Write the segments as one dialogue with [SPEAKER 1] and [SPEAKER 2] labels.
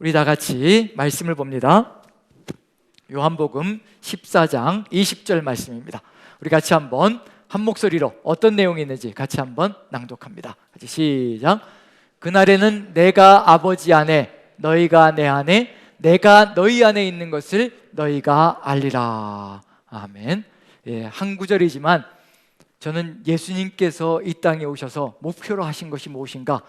[SPEAKER 1] 우리 다 같이 말씀을 봅니다. 요한복음 14장 20절 말씀입니다. 우리 같이 한번 한 목소리로 어떤 내용이 있는지 같이 한번 낭독합니다. 같이 시작. 그날에는 내가 아버지 안에 너희가 내 안에 내가 너희 안에 있는 것을 너희가 알리라. 아멘. 예, 한 구절이지만 저는 예수님께서 이 땅에 오셔서 목표로 하신 것이 무엇인가?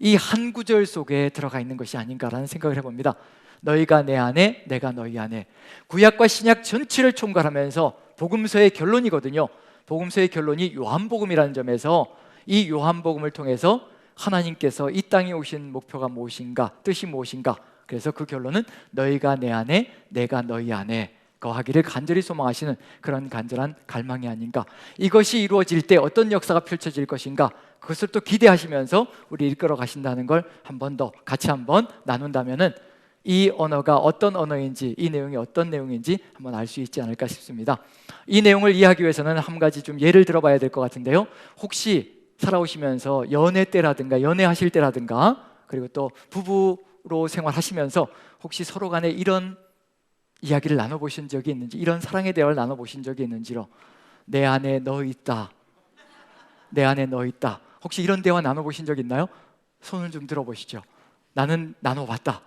[SPEAKER 1] 이 한 구절 속에 들어가 있는 것이 아닌가라는 생각을 해봅니다. 너희가 내 안에, 내가 너희 안에. 구약과 신약 전체를 총괄하면서 복음서의 결론이거든요. 복음서의 결론이 요한복음이라는 점에서 이 요한복음을 통해서 하나님께서 이 땅에 오신 목표가 무엇인가, 뜻이 무엇인가. 그래서 그 결론은 너희가 내 안에, 내가 너희 안에 거하기를 간절히 소망하시는 그런 간절한 갈망이 아닌가. 이것이 이루어질 때 어떤 역사가 펼쳐질 것인가. 그것을 또 기대하시면서 우리 이끌어 가신다는 걸 한 번 더 같이 한번 나눈다면은 이 언어가 어떤 언어인지 이 내용이 어떤 내용인지 한번 알 수 있지 않을까 싶습니다. 이 내용을 이해하기 위해서는 한 가지 좀 예를 들어봐야 될 것 같은데요. 혹시 살아오시면서 연애 때라든가 연애하실 때라든가 그리고 또 부부로 생활하시면서 혹시 서로 간에 이런 이야기를 나눠보신 적이 있는지 이런 사랑의 대화를 나눠보신 적이 있는지로 내 안에 너 있다. 내 안에 너 있다. 혹시 이런 대화 나눠보신 적 있나요? 손을 좀 들어보시죠. 나는 나눠봤다.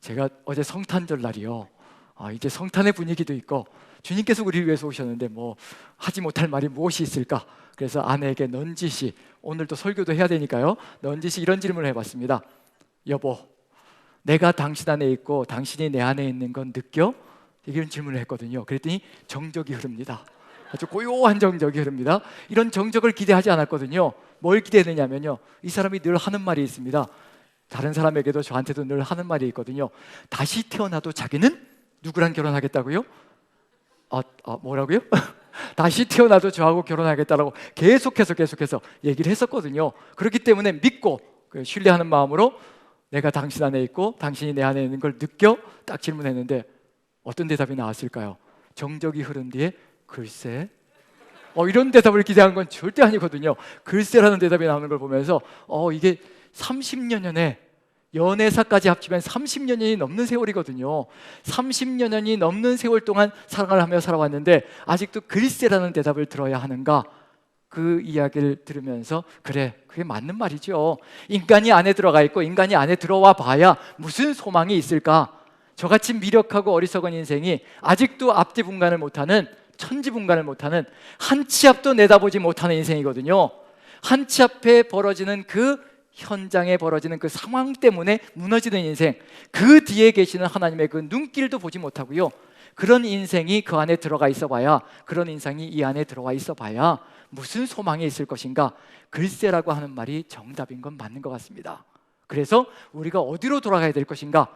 [SPEAKER 1] 제가 어제 성탄절 날이요. 아, 이제 성탄의 분위기도 있고 주님께서 우리를 위해서 오셨는데 뭐 하지 못할 말이 무엇이 있을까? 그래서 아내에게 넌지시 오늘도 설교도 해야 되니까요. 넌지시 이런 질문을 해봤습니다. 여보 내가 당신 안에 있고 당신이 내 안에 있는 건 느껴? 이런 질문을 했거든요. 그랬더니 정적이 흐릅니다. 아주 고요한 정적이 흐릅니다. 이런 정적을 기대하지 않았거든요. 뭘 기대했느냐면요. 이 사람이 늘 하는 말이 있습니다. 다른 사람에게도 저한테도 늘 하는 말이 있거든요. 다시 태어나도 자기는 누구랑 결혼하겠다고요? 아, 아 뭐라고요? 다시 태어나도 저하고 결혼하겠다라고 계속해서 계속해서 얘기를 했었거든요. 그렇기 때문에 믿고 그 신뢰하는 마음으로 내가 당신 안에 있고 당신이 내 안에 있는 걸 느껴? 딱 질문했는데 어떤 대답이 나왔을까요? 정적이 흐른 뒤에 글쎄 어, 이런 대답을 기대한 건 절대 아니거든요. 글쎄라는 대답이 나오는 걸 보면서 어, 이게 30년 전에 연애사까지 합치면 30년이 넘는 세월이거든요. 30년이 넘는 세월 동안 사랑을 하며 살아왔는데 아직도 글쎄라는 대답을 들어야 하는가? 그 이야기를 들으면서 그래 그게 맞는 말이죠. 인간이 안에 들어가 있고 인간이 안에 들어와 봐야 무슨 소망이 있을까? 저같이 미력하고 어리석은 인생이 아직도 앞뒤 분간을 못하는 천지 분간을 못하는 한 치 앞도 내다보지 못하는 인생이거든요. 한 치 앞에 벌어지는 그 현장에 벌어지는 그 상황 때문에 무너지는 인생 그 뒤에 계시는 하나님의 그 눈길도 보지 못하고요. 그런 인생이 그 안에 들어가 있어 봐야 그런 인상이 이 안에 들어와 있어 봐야 무슨 소망이 있을 것인가? 글쎄라고 하는 말이 정답인 건 맞는 것 같습니다. 그래서 우리가 어디로 돌아가야 될 것인가?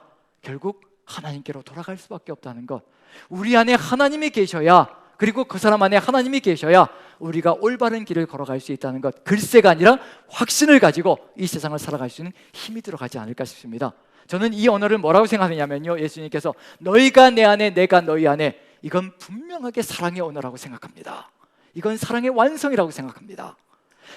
[SPEAKER 1] 결국 하나님께로 돌아갈 수밖에 없다는 것. 우리 안에 하나님이 계셔야 그리고 그 사람 안에 하나님이 계셔야 우리가 올바른 길을 걸어갈 수 있다는 것. 글쎄가 아니라 확신을 가지고 이 세상을 살아갈 수 있는 힘이 들어가지 않을까 싶습니다. 저는 이 언어를 뭐라고 생각하냐면요. 예수님께서 너희가 내 안에 내가 너희 안에 이건 분명하게 사랑의 언어라고 생각합니다. 이건 사랑의 완성이라고 생각합니다.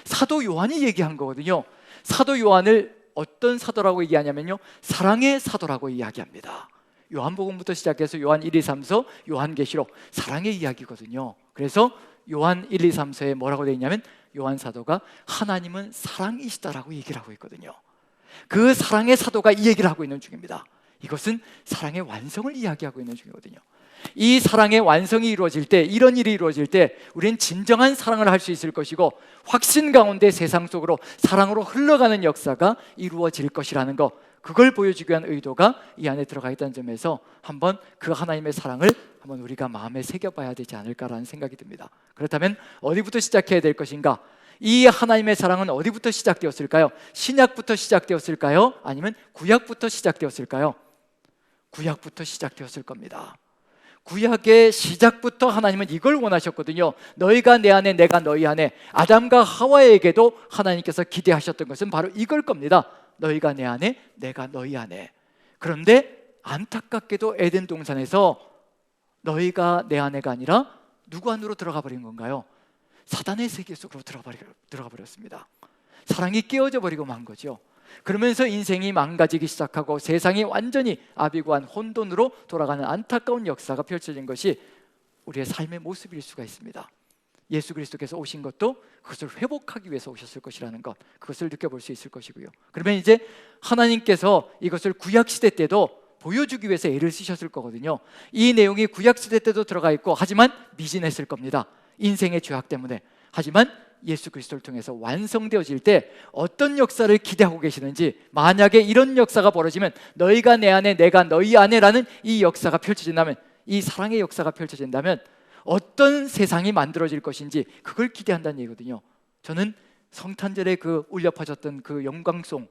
[SPEAKER 1] 사도 요한이 얘기한 거거든요. 사도 요한을 어떤 사도라고 얘기하냐면요. 사랑의 사도라고 이야기합니다. 요한복음부터 시작해서 요한 1, 2, 3서 요한계시록 사랑의 이야기거든요. 그래서 요한 1, 2, 3서에 뭐라고 되어 있냐면 요한 사도가 하나님은 사랑이시다라고 얘기를 하고 있거든요. 그 사랑의 사도가 이 얘기를 하고 있는 중입니다. 이것은 사랑의 완성을 이야기하고 있는 중이거든요. 이 사랑의 완성이 이루어질 때, 이런 일이 이루어질 때, 우리는 진정한 사랑을 할 수 있을 것이고, 확신 가운데 세상 속으로 사랑으로 흘러가는 역사가 이루어질 것이라는 것, 그걸 보여주기 위한 의도가 이 안에 들어가 있다는 점에서 한번 그 하나님의 사랑을 한번 우리가 마음에 새겨봐야 되지 않을까라는 생각이 듭니다. 그렇다면 어디부터 시작해야 될 것인가? 이 하나님의 사랑은 어디부터 시작되었을까요? 신약부터 시작되었을까요? 아니면 구약부터 시작되었을까요? 구약부터 시작되었을 겁니다. 구약의 시작부터 하나님은 이걸 원하셨거든요. 너희가 내 안에 내가 너희 안에 아담과 하와에게도 하나님께서 기대하셨던 것은 바로 이걸 겁니다. 너희가 내 안에 내가 너희 안에. 그런데 안타깝게도 에덴 동산에서 너희가 내 안에가 아니라 누구 안으로 들어가 버린 건가요? 사단의 세계 속으로 들어가 버렸습니다. 사랑이 깨어져 버리고 만 거죠. 그러면서 인생이 망가지기 시작하고 세상이 완전히 아비구한 혼돈으로 돌아가는 안타까운 역사가 펼쳐진 것이 우리의 삶의 모습일 수가 있습니다. 예수 그리스도께서 오신 것도 그것을 회복하기 위해서 오셨을 것이라는 것 그것을 느껴볼 수 있을 것이고요. 그러면 이제 하나님께서 이것을 구약 시대 때도 보여주기 위해서 애를 쓰셨을 거거든요. 이 내용이 구약 시대 때도 들어가 있고 하지만 미진했을 겁니다. 인생의 죄악 때문에. 하지만 예수 그리스도를 통해서 완성되어질 때 어떤 역사를 기대하고 계시는지 만약에 이런 역사가 벌어지면 너희가 내 안에 내가 너희 안에라는 이 역사가 펼쳐진다면 이 사랑의 역사가 펼쳐진다면 어떤 세상이 만들어질 것인지 그걸 기대한다는 얘기거든요. 저는 성탄절에 그 울려 퍼졌던 그 영광송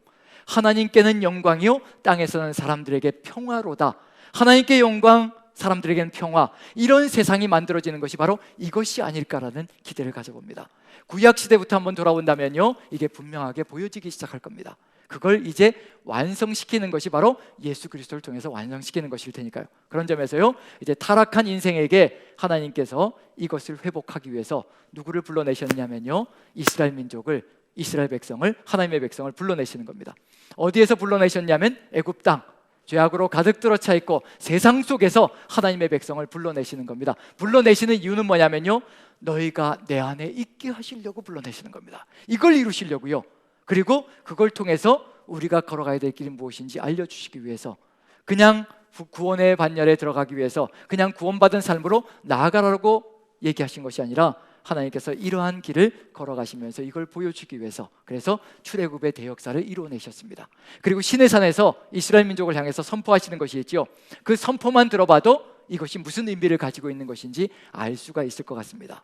[SPEAKER 1] 하나님께는 영광이요 땅에서는 사람들에게 평화로다. 하나님께 영광 사람들에게는 평화 이런 세상이 만들어지는 것이 바로 이것이 아닐까라는 기대를 가져봅니다. 구약 시대부터 한번 돌아본다면요 이게 분명하게 보여지기 시작할 겁니다. 그걸 이제 완성시키는 것이 바로 예수 그리스도를 통해서 완성시키는 것일 테니까요. 그런 점에서요 이제 타락한 인생에게 하나님께서 이것을 회복하기 위해서 누구를 불러내셨냐면요 이스라엘 민족을 이스라엘 백성을 하나님의 백성을 불러내시는 겁니다. 어디에서 불러내셨냐면 애굽 땅 죄악으로 가득 들어차 있고 세상 속에서 하나님의 백성을 불러내시는 겁니다. 불러내시는 이유는 뭐냐면요. 너희가 내 안에 있게 하시려고 불러내시는 겁니다. 이걸 이루시려고요. 그리고 그걸 통해서 우리가 걸어가야 될 길이 무엇인지 알려주시기 위해서 그냥 구원의 반열에 들어가기 위해서 그냥 구원받은 삶으로 나아가라고 얘기하신 것이 아니라 하나님께서 이러한 길을 걸어가시면서 이걸 보여주기 위해서 그래서 출애굽의 대역사를 이루어내셨습니다. 그리고 시내산에서 이스라엘 민족을 향해서 선포하시는 것이 있죠. 그 선포만 들어봐도 이것이 무슨 의미를 가지고 있는 것인지 알 수가 있을 것 같습니다.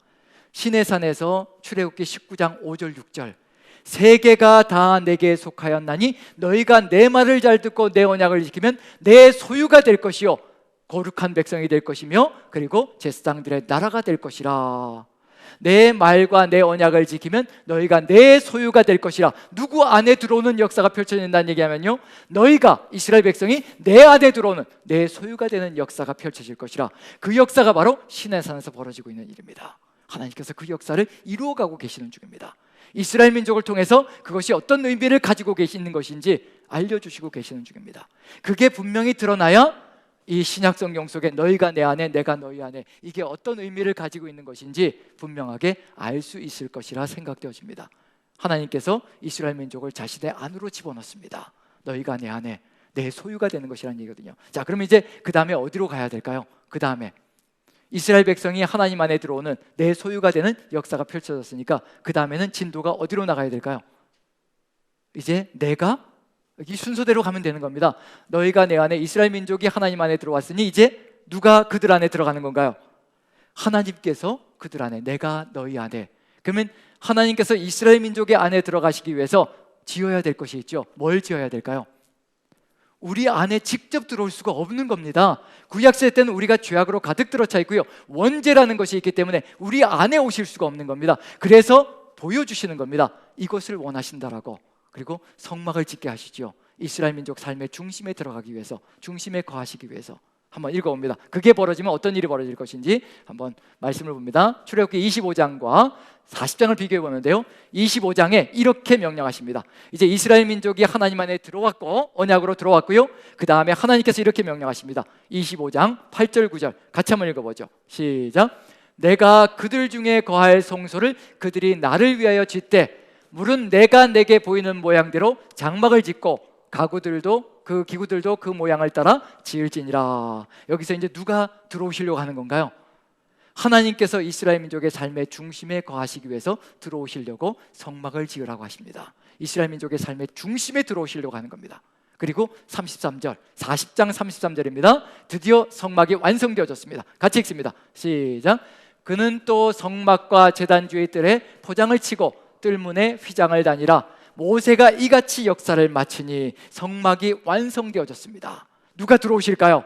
[SPEAKER 1] 시내산에서 출애굽기 19장 5절 6절 세계가 다 내게 속하였나니 너희가 내 말을 잘 듣고 내 언약을 지키면 내 소유가 될 것이요 거룩한 백성이 될 것이며 그리고 제사장들의 나라가 될 것이라 내 말과 내 언약을 지키면 너희가 내 소유가 될 것이라. 누구 안에 들어오는 역사가 펼쳐진다는 얘기하면요. 너희가 이스라엘 백성이 내 안에 들어오는 내 소유가 되는 역사가 펼쳐질 것이라. 그 역사가 바로 시내산에서 벌어지고 있는 일입니다. 하나님께서 그 역사를 이루어가고 계시는 중입니다. 이스라엘 민족을 통해서 그것이 어떤 의미를 가지고 계시는 것인지 알려주시고 계시는 중입니다. 그게 분명히 드러나야 이 신약 성경 속에 너희가 내 안에 내가 너희 안에 이게 어떤 의미를 가지고 있는 것인지 분명하게 알 수 있을 것이라 생각되어집니다. 하나님께서 이스라엘 민족을 자신의 안으로 집어넣습니다. 너희가 내 안에 내 소유가 되는 것이라는 얘기거든요. 자, 그럼 이제 그 다음에 어디로 가야 될까요? 그 다음에 이스라엘 백성이 하나님 안에 들어오는 내 소유가 되는 역사가 펼쳐졌으니까 그 다음에는 진도가 어디로 나가야 될까요? 이제 내가 이 순서대로 가면 되는 겁니다. 너희가 내 안에 이스라엘 민족이 하나님 안에 들어왔으니 이제 누가 그들 안에 들어가는 건가요? 하나님께서 그들 안에 내가 너희 안에 그러면 하나님께서 이스라엘 민족의 안에 들어가시기 위해서 지어야 될 것이 있죠. 뭘 지어야 될까요? 우리 안에 직접 들어올 수가 없는 겁니다. 구약 시대 때는 우리가 죄악으로 가득 들어차 있고요. 원죄라는 것이 있기 때문에 우리 안에 오실 수가 없는 겁니다. 그래서 보여주시는 겁니다. 이것을 원하신다라고. 그리고 성막을 짓게 하시죠. 이스라엘 민족 삶의 중심에 들어가기 위해서, 중심에 거하시기 위해서. 한번 읽어봅니다. 그게 벌어지면 어떤 일이 벌어질 것인지 한번 말씀을 봅니다. 출애굽기 25장과 40장을 비교해 보는데요. 25장에 이렇게 명령하십니다. 이제 이스라엘 민족이 하나님 안에 들어왔고 언약으로 들어왔고요. 그 다음에 하나님께서 이렇게 명령하십니다. 25장 8절 9절 같이 한번 읽어보죠. 시작. 내가 그들 중에 거할 성소를 그들이 나를 위하여 짓되 물은 내가 내게 보이는 모양대로 장막을 짓고 가구들도 그 기구들도 그 모양을 따라 지을지니라. 여기서 이제 누가 들어오시려고 하는 건가요? 하나님께서 이스라엘 민족의 삶의 중심에 거하시기 위해서 들어오시려고 성막을 지으라고 하십니다. 이스라엘 민족의 삶의 중심에 들어오시려고 하는 겁니다. 그리고 33절, 40장 33절입니다. 드디어 성막이 완성되어졌습니다. 같이 읽습니다. 시작. 그는 또 성막과 제단 주의 뜰에 포장을 치고 뜰문에 휘장을 다니라 모세가 이같이 역사를 마치니 성막이 완성되어졌습니다. 누가 들어오실까요?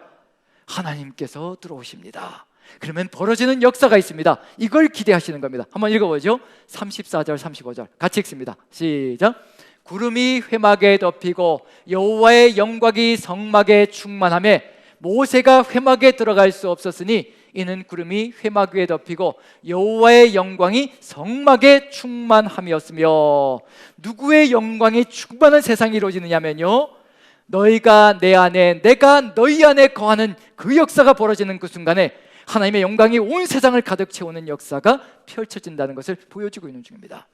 [SPEAKER 1] 하나님께서 들어오십니다. 그러면 벌어지는 역사가 있습니다. 이걸 기대하시는 겁니다. 한번 읽어보죠. 34절, 35절 같이 읽습니다. 시작. 구름이 회막에 덮이고 여호와의 영광이 성막에 충만함에 모세가 회막에 들어갈 수 없었으니 이는 구름이 회막 위에 덮이고 여호와의 영광이 성막에 충만함이었으며 누구의 영광이 충만한 세상이 이루어지느냐면요 너희가 내 안에 내가 너희 안에 거하는 그 역사가 벌어지는 그 순간에 하나님의 영광이 온 세상을 가득 채우는 역사가 펼쳐진다는 것을 보여주고 있는 중입니다.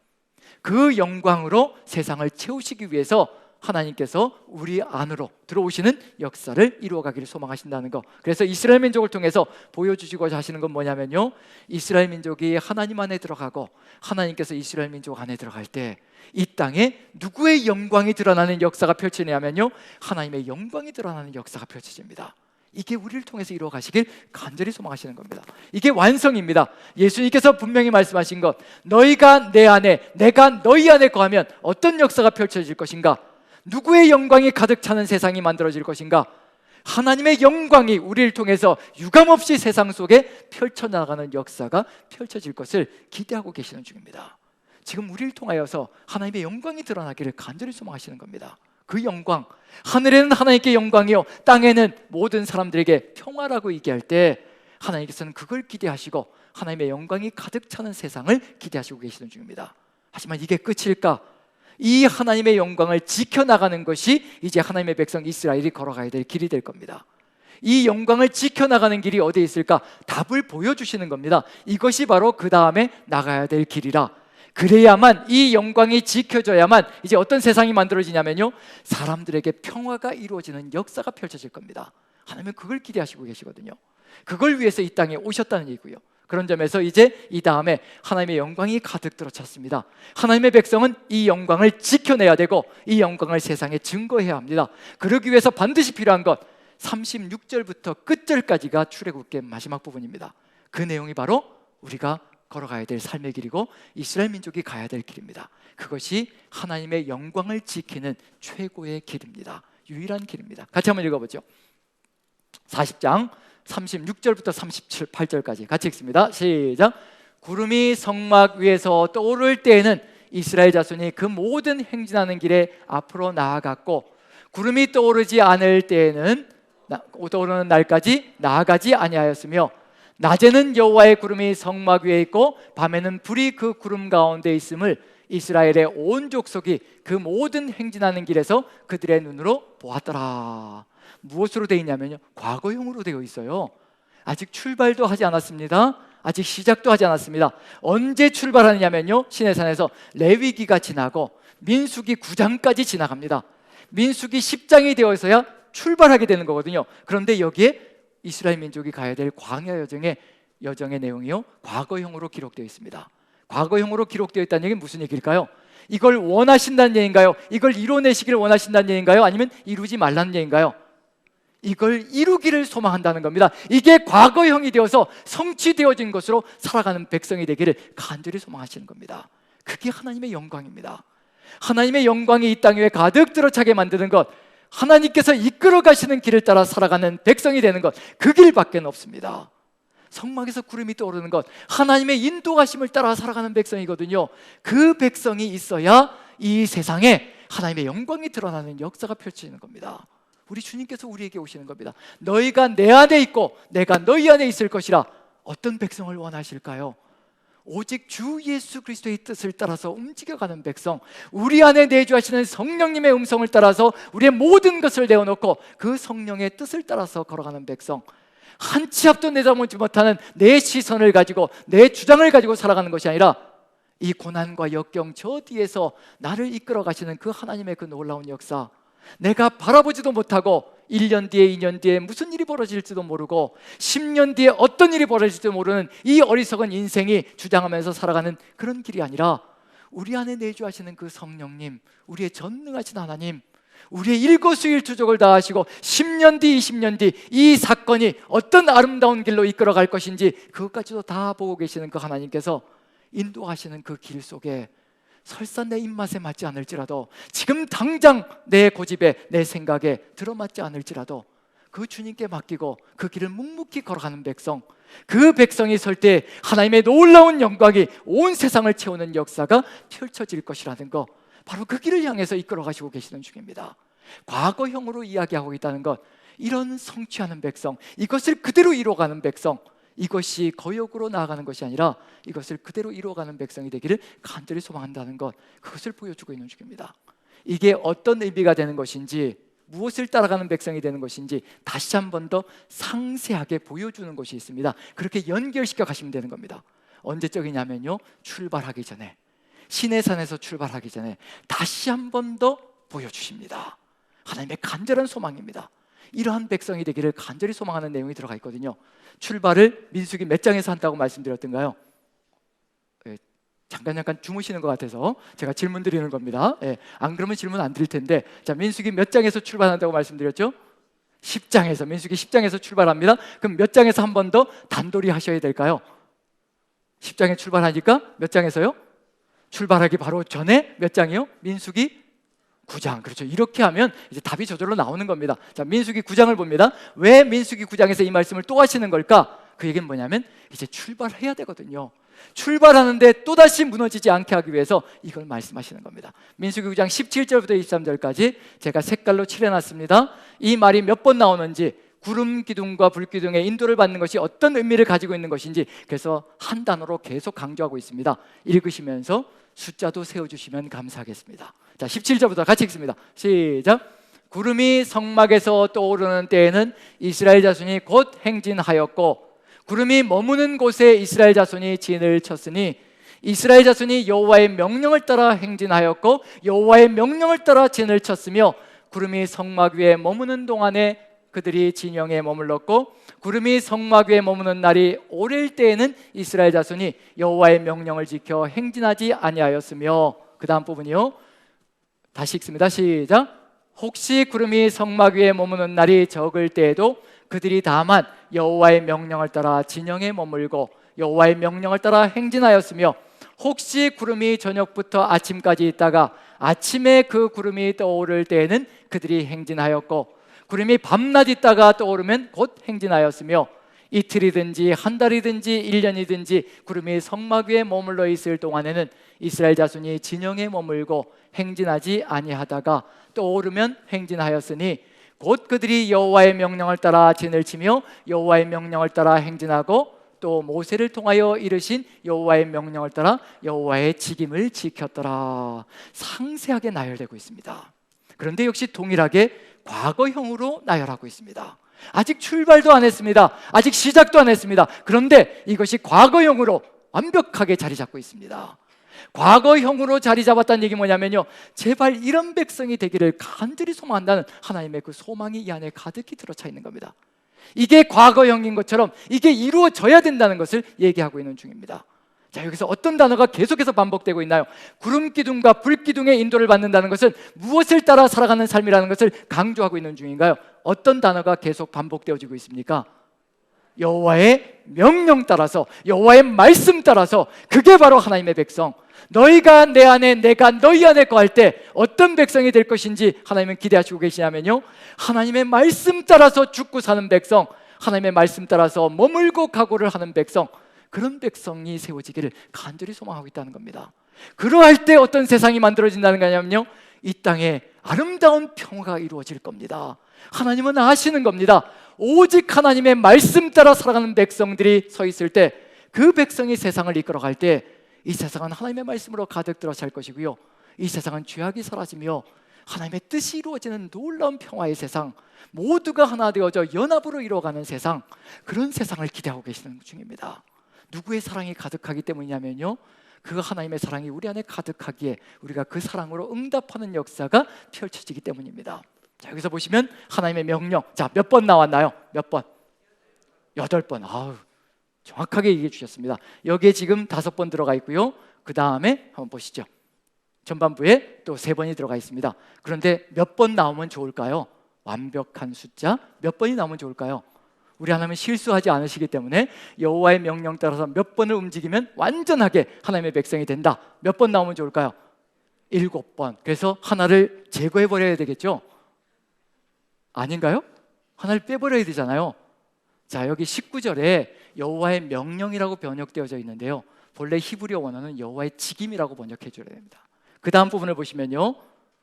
[SPEAKER 1] 그 영광으로 세상을 채우시기 위해서 하나님께서 우리 안으로 들어오시는 역사를 이루어가기를 소망하신다는 것. 그래서 이스라엘 민족을 통해서 보여주시고자 하시는 건 뭐냐면요. 이스라엘 민족이 하나님 안에 들어가고 하나님께서 이스라엘 민족 안에 들어갈 때 이 땅에 누구의 영광이 드러나는 역사가 펼쳐지냐면요. 하나님의 영광이 드러나는 역사가 펼쳐집니다. 이게 우리를 통해서 이루어 가시길 간절히 소망하시는 겁니다. 이게 완성입니다. 예수님께서 분명히 말씀하신 것, 너희가 내 안에, 내가 너희 안에 거하면 어떤 역사가 펼쳐질 것인가? 누구의 영광이 가득 차는 세상이 만들어질 것인가? 하나님의 영광이 우리를 통해서 유감없이 세상 속에 펼쳐나가는 역사가 펼쳐질 것을 기대하고 계시는 중입니다. 지금 우리를 통하여서 하나님의 영광이 드러나기를 간절히 소망하시는 겁니다. 그 영광, 하늘에는 하나님께 영광이요, 땅에는 모든 사람들에게 평화라고 얘기할 때 하나님께서는 그걸 기대하시고 하나님의 영광이 가득 차는 세상을 기대하시고 계시는 중입니다. 하지만 이게 끝일까? 이 하나님의 영광을 지켜나가는 것이 이제 하나님의 백성 이스라엘이 걸어가야 될 길이 될 겁니다. 이 영광을 지켜나가는 길이 어디에 있을까? 답을 보여주시는 겁니다. 이것이 바로 그 다음에 나가야 될 길이라. 그래야만 이 영광이 지켜져야만 이제 어떤 세상이 만들어지냐면요. 사람들에게 평화가 이루어지는 역사가 펼쳐질 겁니다. 하나님은 그걸 기대하시고 계시거든요. 그걸 위해서 이 땅에 오셨다는 얘기고요. 그런 점에서 이제 이 다음에 하나님의 영광이 가득 들어찼습니다. 하나님의 백성은 이 영광을 지켜내야 되고 이 영광을 세상에 증거해야 합니다. 그러기 위해서 반드시 필요한 것 36절부터 끝절까지가 출애굽기의 마지막 부분입니다. 그 내용이 바로 우리가 걸어가야 될 삶의 길이고 이스라엘 민족이 가야 될 길입니다. 그것이 하나님의 영광을 지키는 최고의 길입니다. 유일한 길입니다. 같이 한번 읽어보죠. 40장 36절부터 38절까지 같이 읽습니다. 시작. 구름이 성막 위에서 떠오를 때에는 이스라엘 자손이 그 모든 행진하는 길에 앞으로 나아갔고 구름이 떠오르지 않을 때에는 떠오르는 날까지 나아가지 아니하였으며 낮에는 여호와의 구름이 성막 위에 있고 밤에는 불이 그 구름 가운데 있음을 이스라엘의 온 족속이 그 모든 행진하는 길에서 그들의 눈으로 보았더라. 무엇으로 되어 있냐면요. 과거형으로 되어 있어요. 아직 출발도 하지 않았습니다. 아직 시작도 하지 않았습니다. 언제 출발하느냐면요. 시내산에서 레위기가 지나고 민수기 9장까지 지나갑니다. 민수기 10장이 되어서야 출발하게 되는 거거든요. 그런데 여기에 이스라엘 민족이 가야 될 광야 여정의 여정의 내용이요. 과거형으로 기록되어 있습니다. 과거형으로 기록되어 있다는 얘기는 무슨 얘기일까요? 이걸 원하신다는 얘기인가요? 이걸 이뤄내시기를 원하신다는 얘기인가요? 아니면 이루지 말라는 얘기인가요? 이걸 이루기를 소망한다는 겁니다. 이게 과거형이 되어서 성취되어진 것으로 살아가는 백성이 되기를 간절히 소망하시는 겁니다. 그게 하나님의 영광입니다. 하나님의 영광이 이 땅 위에 가득 들어차게 만드는 것, 하나님께서 이끌어 가시는 길을 따라 살아가는 백성이 되는 것, 그 길밖에 없습니다. 성막에서 구름이 떠오르는 것, 하나님의 인도하심을 따라 살아가는 백성이거든요. 그 백성이 있어야 이 세상에 하나님의 영광이 드러나는 역사가 펼쳐지는 겁니다. 우리 주님께서 우리에게 오시는 겁니다. 너희가 내 안에 있고 내가 너희 안에 있을 것이라 어떤 백성을 원하실까요? 오직 주 예수 그리스도의 뜻을 따라서 움직여가는 백성, 우리 안에 내주하시는 성령님의 음성을 따라서 우리의 모든 것을 내어놓고 그 성령의 뜻을 따라서 걸어가는 백성, 한 치 앞도 내다보지 못하는 내 시선을 가지고 내 주장을 가지고 살아가는 것이 아니라 이 고난과 역경 저 뒤에서 나를 이끌어 가시는 그 하나님의 그 놀라운 역사, 내가 바라보지도 못하고 1년 뒤에 2년 뒤에 무슨 일이 벌어질지도 모르고 10년 뒤에 어떤 일이 벌어질지도 모르는 이 어리석은 인생이 주장하면서 살아가는 그런 길이 아니라 우리 안에 내주하시는 그 성령님, 우리의 전능하신 하나님, 우리의 일거수일투족을 다하시고 10년 뒤, 20년 뒤 이 사건이 어떤 아름다운 길로 이끌어 갈 것인지 그것까지도 다 보고 계시는 그 하나님께서 인도하시는 그 길 속에 설사 내 입맛에 맞지 않을지라도 지금 당장 내 고집에 내 생각에 들어맞지 않을지라도 그 주님께 맡기고 그 길을 묵묵히 걸어가는 백성 그 백성이 설 때 하나님의 놀라운 영광이 온 세상을 채우는 역사가 펼쳐질 것이라는 거 바로 그 길을 향해서 이끌어 가시고 계시는 중입니다. 과거형으로 이야기하고 있다는 것 이런 성취하는 백성 이것을 그대로 이루어가는 백성 이것이 거역으로 나아가는 것이 아니라 이것을 그대로 이루어가는 백성이 되기를 간절히 소망한다는 것 그것을 보여주고 있는 중입니다. 이게 어떤 의미가 되는 것인지 무엇을 따라가는 백성이 되는 것인지 다시 한 번 더 상세하게 보여주는 것이 있습니다. 그렇게 연결시켜 가시면 되는 겁니다. 언제적이냐면요. 출발하기 전에 신의 산에서 출발하기 전에 다시 한 번 더 보여주십니다. 하나님의 간절한 소망입니다. 이러한 백성이 되기를 간절히 소망하는 내용이 들어가 있거든요. 출발을 민수기 몇 장에서 한다고 말씀드렸던가요? 예, 잠깐 잠깐 주무시는 것 같아서 제가 질문 드리는 겁니다. 예, 안 그러면 질문 안 드릴 텐데 자 민수기 몇 장에서 출발한다고 말씀드렸죠? 10장에서 민수기 10장에서 출발합니다. 그럼 몇 장에서 한 번 더 단돌이 하셔야 될까요? 10장에 출발하니까 몇 장에서요? 출발하기 바로 전에 몇 장이요? 민수기 9장. 그렇죠. 이렇게 하면 이제 답이 저절로 나오는 겁니다. 자, 민수기 9장을 봅니다. 왜 민수기 9장에서 이 말씀을 또 하시는 걸까? 그 얘기는 뭐냐면 이제 출발해야 되거든요. 출발하는데 또다시 무너지지 않게 하기 위해서 이걸 말씀하시는 겁니다. 민수기 9장 17절부터 23절까지 제가 색깔로 칠해놨습니다. 이 말이 몇 번 나오는지 구름 기둥과 불 기둥의 인도를 받는 것이 어떤 의미를 가지고 있는 것인지 그래서 한 단어로 계속 강조하고 있습니다. 읽으시면서 숫자도 세워주시면 감사하겠습니다. 자, 17절부터 같이 읽습니다. 시작. 구름이 성막에서 떠오르는 때에는 이스라엘 자손이 곧 행진하였고 구름이 머무는 곳에 이스라엘 자손이 진을 쳤으니 이스라엘 자손이 여호와의 명령을 따라 행진하였고 여호와의 명령을 따라 진을 쳤으며 구름이 성막 위에 머무는 동안에 그들이 진영에 머물렀고 구름이 성막 위에 머무는 날이 오래일 때에는 이스라엘 자손이 여호와의 명령을 지켜 행진하지 아니하였으며 그 다음 부분이요 다시 읽습니다. 시작. 혹시 구름이 성막 위에 머무는 날이 적을 때에도 그들이 다만 여호와의 명령을 따라 진영에 머물고 여호와의 명령을 따라 행진하였으며 혹시 구름이 저녁부터 아침까지 있다가 아침에 그 구름이 떠오를 때에는 그들이 행진하였고 구름이 밤낮 있다가 떠오르면 곧 행진하였으며 이틀이든지 한 달이든지 일 년이든지 구름이 성막 위에 머물러 있을 동안에는 이스라엘 자손이 진영에 머물고 행진하지 아니하다가 떠오르면 행진하였으니 곧 그들이 여호와의 명령을 따라 진을 치며 여호와의 명령을 따라 행진하고 또 모세를 통하여 이르신 여호와의 명령을 따라 여호와의 직임을 지켰더라. 상세하게 나열되고 있습니다. 그런데 역시 동일하게 과거형으로 나열하고 있습니다. 아직 출발도 안 했습니다. 아직 시작도 안 했습니다. 그런데 이것이 과거형으로 완벽하게 자리 잡고 있습니다. 과거형으로 자리 잡았다는 얘기 뭐냐면요. 제발 이런 백성이 되기를 간절히 소망한다는 하나님의 그 소망이 이 안에 가득히 들어차 있는 겁니다. 이게 과거형인 것처럼 이게 이루어져야 된다는 것을 얘기하고 있는 중입니다. 자, 여기서 어떤 단어가 계속해서 반복되고 있나요? 구름 기둥과 불 기둥의 인도를 받는다는 것은 무엇을 따라 살아가는 삶이라는 것을 강조하고 있는 중인가요? 어떤 단어가 계속 반복되어지고 있습니까? 여호와의 명령 따라서 여호와의 말씀 따라서 그게 바로 하나님의 백성. 너희가 내 안에 내가 너희 안에 거할 때 어떤 백성이 될 것인지 하나님은 기대하시고 계시냐면요. 하나님의 말씀 따라서 죽고 사는 백성, 하나님의 말씀 따라서 머물고 각오를 하는 백성, 그런 백성이 세워지기를 간절히 소망하고 있다는 겁니다. 그러할 때 어떤 세상이 만들어진다는 거냐면요. 이 땅에 아름다운 평화가 이루어질 겁니다. 하나님은 아시는 겁니다. 오직 하나님의 말씀 따라 살아가는 백성들이 서 있을 때 그 백성이 세상을 이끌어 갈 때 이 세상은 하나님의 말씀으로 가득 들어 찰 것이고요. 이 세상은 죄악이 사라지며 하나님의 뜻이 이루어지는 놀라운 평화의 세상, 모두가 하나 되어져 연합으로 이루어가는 세상, 그런 세상을 기대하고 계시는 중입니다. 누구의 사랑이 가득하기 때문이냐면요. 그 하나님의 사랑이 우리 안에 가득하기에 우리가 그 사랑으로 응답하는 역사가 펼쳐지기 때문입니다. 자, 여기서 보시면 하나님의 명령. 자, 몇 번 나왔나요? 몇 번? 여덟 번. 아우, 정확하게 얘기해 주셨습니다. 여기에 지금 다섯 번 들어가 있고요. 그 다음에 한번 보시죠. 전반부에 또 세 번이 들어가 있습니다. 그런데 몇 번 나오면 좋을까요? 완벽한 숫자 몇 번이 나오면 좋을까요? 우리 하나님은 실수하지 않으시기 때문에 여호와의 명령 따라서 몇 번을 움직이면 완전하게 하나님의 백성이 된다. 몇 번 나오면 좋을까요? 일곱 번. 그래서 하나를 제거해 버려야 되겠죠? 아닌가요? 하나를 빼버려야 되잖아요. 자, 여기 19절에 여호와의 명령이라고 번역되어져 있는데요. 본래 히브리어 원어는 여호와의 직임이라고 번역해 줘야 됩니다. 그 다음 부분을 보시면요.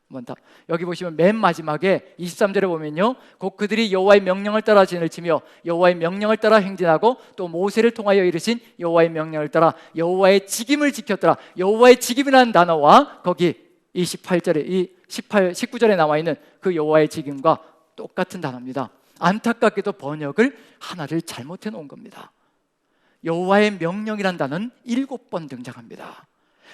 [SPEAKER 1] 한번 더. 여기 보시면 맨 마지막에 23절에 보면요. 곧 그들이 여호와의 명령을 따라 진을 치며 여호와의 명령을 따라 행진하고 또 모세를 통하여 이르신 여호와의 명령을 따라 여호와의 직임을 지켰더라. 여호와의 직임이라는 단어와 거기 28절에 이 18, 19절에 나와 있는 그 여호와의 직임과 똑같은 단어입니다. 안타깝게도 번역을 하나를 잘못해 놓은 겁니다. 여호와의 명령이란 단어는 일곱 번 등장합니다.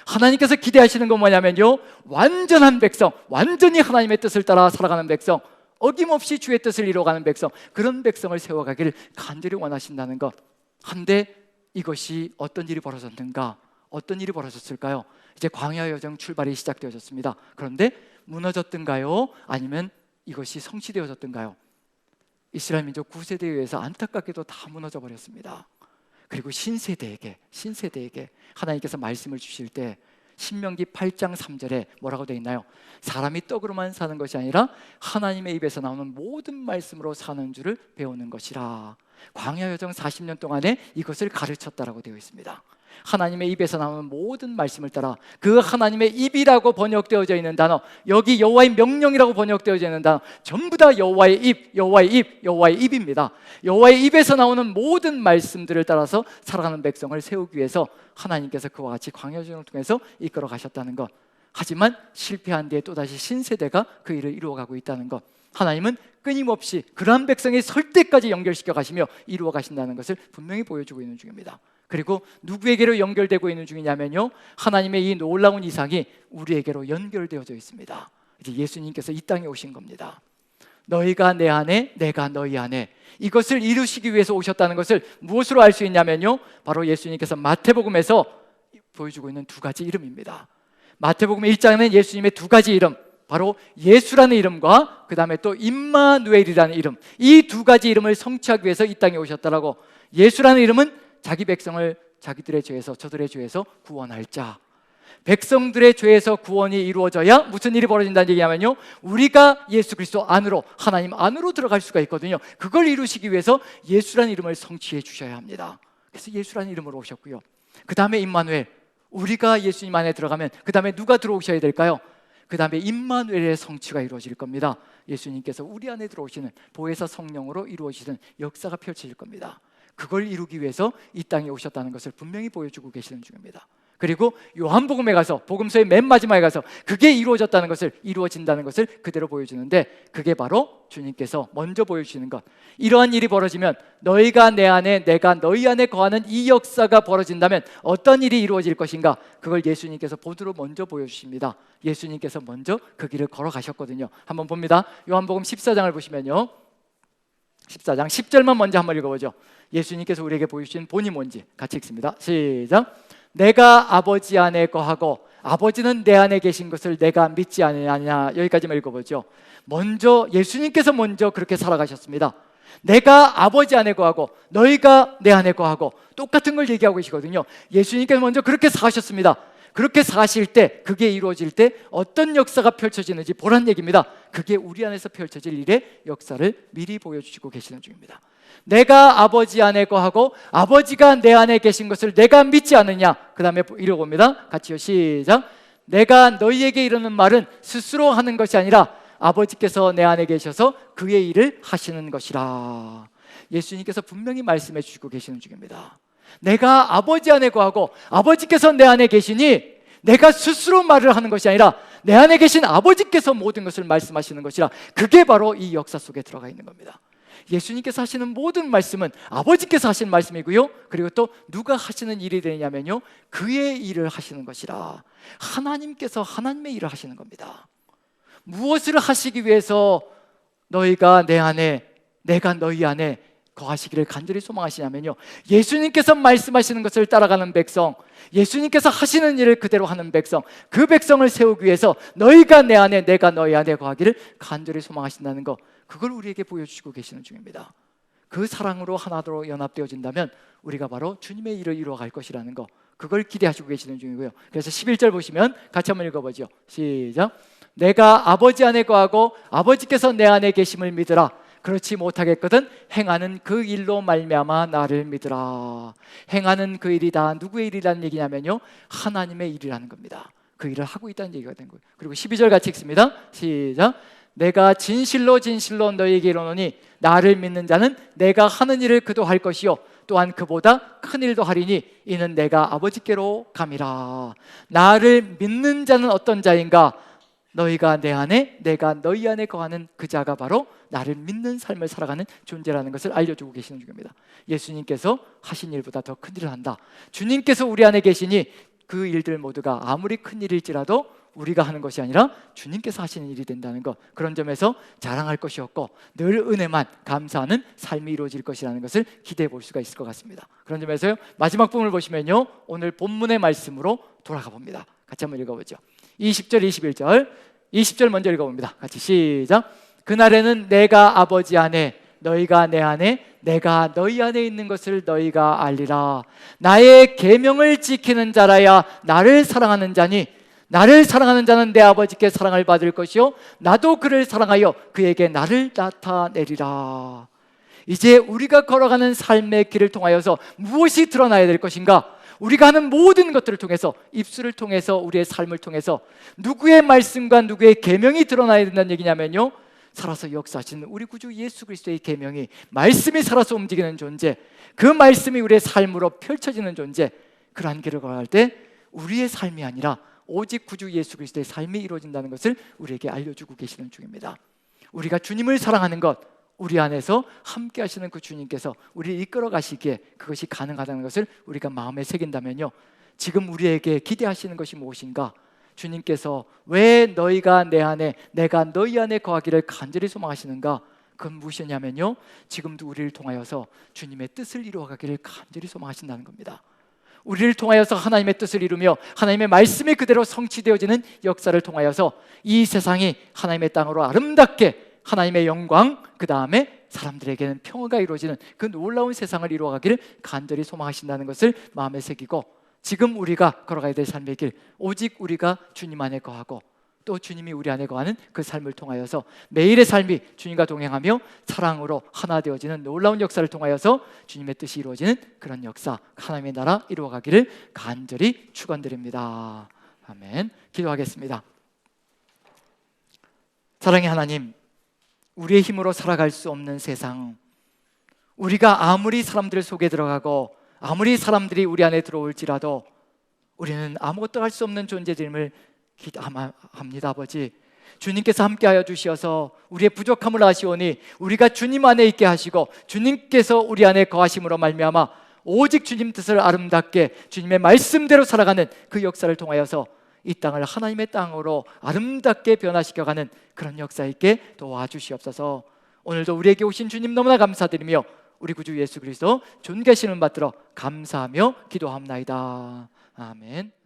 [SPEAKER 1] 하나님께서 기대하시는 건 뭐냐면요. 완전한 백성, 완전히 하나님의 뜻을 따라 살아가는 백성, 어김없이 주의 뜻을 이루어가는 백성, 그런 백성을 세워가기를 간절히 원하신다는 것. 한데 이것이 어떤 일이 벌어졌는가? 어떤 일이 벌어졌을까요? 이제 광야 여정 출발이 시작되어졌습니다. 그런데 무너졌던가요? 아니면 이것이 성취되어졌던가요? 이스라엘 민족 9세대에 의해서 안타깝게도 다 무너져 버렸습니다. 그리고 신세대에게 신세대에게 하나님께서 말씀을 주실 때 신명기 8장 3절에 뭐라고 되어 있나요? 사람이 떡으로만 사는 것이 아니라 하나님의 입에서 나오는 모든 말씀으로 사는 줄을 배우는 것이라. 광야 여정 40년 동안에 이것을 가르쳤다라고 되어 있습니다. 하나님의 입에서 나오는 모든 말씀을 따라 그 하나님의 입이라고 번역되어져 있는 단어 여기 여호와의 명령이라고 번역되어져 있는 단어 전부 다 여호와의 입, 여호와의 입, 여호와의 입입니다. 여호와의 입에서 나오는 모든 말씀들을 따라서 살아가는 백성을 세우기 위해서 하나님께서 그와 같이 광야전을 통해서 이끌어 가셨다는 것. 하지만 실패한 뒤에 또다시 신세대가 그 일을 이루어가고 있다는 것. 하나님은 끊임없이 그러한 백성이 설 때까지 연결시켜 가시며 이루어 가신다는 것을 분명히 보여주고 있는 중입니다. 그리고 누구에게로 연결되고 있는 중이냐면요. 하나님의 이 놀라운 이상이 우리에게로 연결되어져 있습니다. 이제 예수님께서 이 땅에 오신 겁니다. 너희가 내 안에, 내가 너희 안에. 이것을 이루시기 위해서 오셨다는 것을 무엇으로 알 수 있냐면요. 바로 예수님께서 마태복음에서 보여주고 있는 두 가지 이름입니다. 마태복음 1장에는 예수님의 두 가지 이름, 바로 예수라는 이름과 그 다음에 또 임마누엘이라는 이름, 이 두 가지 이름을 성취하기 위해서 이 땅에 오셨다라고. 예수라는 이름은 자기 백성을 자기들의 죄에서 저들의 죄에서 구원할 자. 백성들의 죄에서 구원이 이루어져야 무슨 일이 벌어진다는 얘기냐면요. 우리가 예수 그리스도 안으로 하나님 안으로 들어갈 수가 있거든요. 그걸 이루시기 위해서 예수라는 이름을 성취해 주셔야 합니다. 그래서 예수라는 이름으로 오셨고요. 그 다음에 임마누엘. 우리가 예수님 안에 들어가면 그 다음에 누가 들어오셔야 될까요? 그 다음에 임마누엘의 성취가 이루어질 겁니다. 예수님께서 우리 안에 들어오시는 보혜사 성령으로 이루어지는 역사가 펼쳐질 겁니다. 그걸 이루기 위해서 이 땅에 오셨다는 것을 분명히 보여주고 계시는 중입니다. 그리고 요한복음에 가서 복음서의 맨 마지막에 가서 그게 이루어졌다는 것을 이루어진다는 것을 그대로 보여주는데 그게 바로 주님께서 먼저 보여주시는 것. 이러한 일이 벌어지면 너희가 내 안에 내가 너희 안에 거하는 이 역사가 벌어진다면 어떤 일이 이루어질 것인가? 그걸 예수님께서 보드로 먼저 보여주십니다. 예수님께서 먼저 그 길을 걸어가셨거든요. 한번 봅니다. 요한복음 14장을 보시면요. 14장 10절만 먼저 한번 읽어보죠. 예수님께서 우리에게 보여주신 본이 뭔지 같이 읽습니다. 시작. 내가 아버지 안에 거하고 아버지는 내 안에 계신 것을 내가 믿지 않느냐 여기까지만 읽어보죠. 먼저 예수님께서 먼저 그렇게 살아가셨습니다. 내가 아버지 안에 거하고 너희가 내 안에 거하고 똑같은 걸 얘기하고 계시거든요. 예수님께서 먼저 그렇게 사셨습니다. 그렇게 사실 때 그게 이루어질 때 어떤 역사가 펼쳐지는지 보란 얘기입니다. 그게 우리 안에서 펼쳐질 일의 역사를 미리 보여주시고 계시는 중입니다. 내가 아버지 안에 거하고 아버지가 내 안에 계신 것을 내가 믿지 않느냐. 그 다음에 읽어봅니다. 같이요. 시작. 내가 너희에게 이르는 말은 스스로 하는 것이 아니라 아버지께서 내 안에 계셔서 그의 일을 하시는 것이라. 예수님께서 분명히 말씀해 주시고 계시는 중입니다. 내가 아버지 안에 거하고 아버지께서 내 안에 계시니 내가 스스로 말을 하는 것이 아니라 내 안에 계신 아버지께서 모든 것을 말씀하시는 것이라 그게 바로 이 역사 속에 들어가 있는 겁니다. 예수님께서 하시는 모든 말씀은 아버지께서 하신 말씀이고요. 그리고 또 누가 하시는 일이 되냐면요. 그의 일을 하시는 것이라. 하나님께서 하나님의 일을 하시는 겁니다. 무엇을 하시기 위해서 너희가 내 안에 내가 너희 안에 거하시기를 간절히 소망하시냐면요. 예수님께서 말씀하시는 것을 따라가는 백성, 예수님께서 하시는 일을 그대로 하는 백성, 그 백성을 세우기 위해서 너희가 내 안에, 내가 너희 안에 거하기를 간절히 소망하신다는 것, 그걸 우리에게 보여주시고 계시는 중입니다. 그 사랑으로 하나로 연합되어진다면 우리가 바로 주님의 일을 이루어갈 것이라는 것, 그걸 기대하시고 계시는 중이고요. 그래서 11절 보시면 같이 한번 읽어보죠. 시작. 내가 아버지 안에 거하고 아버지께서 내 안에 계심을 믿으라. 그렇지 못하겠거든 행하는 그 일로 말미암아 나를 믿으라. 행하는 그 일이 다 누구의 일이라는 얘기냐면요. 하나님의 일이라는 겁니다. 그 일을 하고 있다는 얘기가 된 거예요. 그리고 12절 같이 읽습니다. 시작. 내가 진실로 진실로 너희에게 이르노니 나를 믿는 자는 내가 하는 일을 그도 할 것이요 또한 그보다 큰 일도 하리니 이는 내가 아버지께로 감이라. 나를 믿는 자는 어떤 자인가? 너희가 내 안에 내가 너희 안에 거하는 그 자가 바로 나를 믿는 삶을 살아가는 존재라는 것을 알려주고 계시는 중입니다. 예수님께서 하신 일보다 더 큰 일을 한다. 주님께서 우리 안에 계시니 그 일들 모두가 아무리 큰 일일지라도 우리가 하는 것이 아니라 주님께서 하시는 일이 된다는 것 그런 점에서 자랑할 것이 없고 늘 은혜만 감사하는 삶이 이루어질 것이라는 것을 기대해 볼 수가 있을 것 같습니다. 그런 점에서요 마지막 부분을 보시면요 오늘 본문의 말씀으로 돌아가 봅니다. 같이 한번 읽어보죠. 20절, 21절, 20절 먼저 읽어봅니다. 같이 시작. 그날에는 내가 아버지 안에 너희가 내 안에 내가 너희 안에 있는 것을 너희가 알리라. 나의 계명을 지키는 자라야 나를 사랑하는 자니 나를 사랑하는 자는 내 아버지께 사랑을 받을 것이요 나도 그를 사랑하여 그에게 나를 나타내리라. 이제 우리가 걸어가는 삶의 길을 통하여서 무엇이 드러나야 될 것인가? 우리가 하는 모든 것들을 통해서 입술을 통해서 우리의 삶을 통해서 누구의 말씀과 누구의 계명이 드러나야 된다는 얘기냐면요. 살아서 역사하시는 우리 구주 예수 그리스도의 계명이 말씀이 살아서 움직이는 존재, 그 말씀이 우리의 삶으로 펼쳐지는 존재, 그러한 길을 걸어갈 때 우리의 삶이 아니라 오직 구주 예수 그리스도의 삶이 이루어진다는 것을 우리에게 알려주고 계시는 중입니다. 우리가 주님을 사랑하는 것, 우리 안에서 함께 하시는 그 주님께서 우리를 이끌어 가시기에 그것이 가능하다는 것을 우리가 마음에 새긴다면요. 지금 우리에게 기대하시는 것이 무엇인가? 주님께서 왜 너희가 내 안에 내가 너희 안에 거하기를 간절히 소망하시는가? 그건 무엇이냐면요. 지금도 우리를 통하여서 주님의 뜻을 이루어가기를 간절히 소망하신다는 겁니다. 우리를 통하여서 하나님의 뜻을 이루며 하나님의 말씀이 그대로 성취되어지는 역사를 통하여서 이 세상이 하나님의 땅으로 아름답게 하나님의 영광 그 다음에 사람들에게는 평화가 이루어지는 그 놀라운 세상을 이루어가기를 간절히 소망하신다는 것을 마음에 새기고 지금 우리가 걸어가야 될 삶의 길 오직 우리가 주님 안에 거하고 또 주님이 우리 안에 거하는 그 삶을 통하여서 매일의 삶이 주님과 동행하며 사랑으로 하나 되어지는 놀라운 역사를 통하여서 주님의 뜻이 이루어지는 그런 역사 하나님의 나라 이루어가기를 간절히 축원드립니다. 아멘. 기도하겠습니다. 사랑의 하나님, 우리의 힘으로 살아갈 수 없는 세상, 우리가 아무리 사람들 속에 들어가고 아무리 사람들이 우리 안에 들어올지라도 우리는 아무것도 할 수 없는 존재됨을 기도합니다, 아버지. 주님께서 함께하여 주시어서 우리의 부족함을 아시오니 우리가 주님 안에 있게 하시고 주님께서 우리 안에 거하심으로 말미암아 오직 주님 뜻을 아름답게 주님의 말씀대로 살아가는 그 역사를 통하여서 이 땅을 하나님의 땅으로 아름답게 변화시켜가는 그런 역사 있게 도와주시옵소서. 오늘도 우리에게 오신 주님 너무나 감사드리며 우리 구주 예수 그리스도 존귀하심을 받들어 감사하며 기도합나이다. 아멘.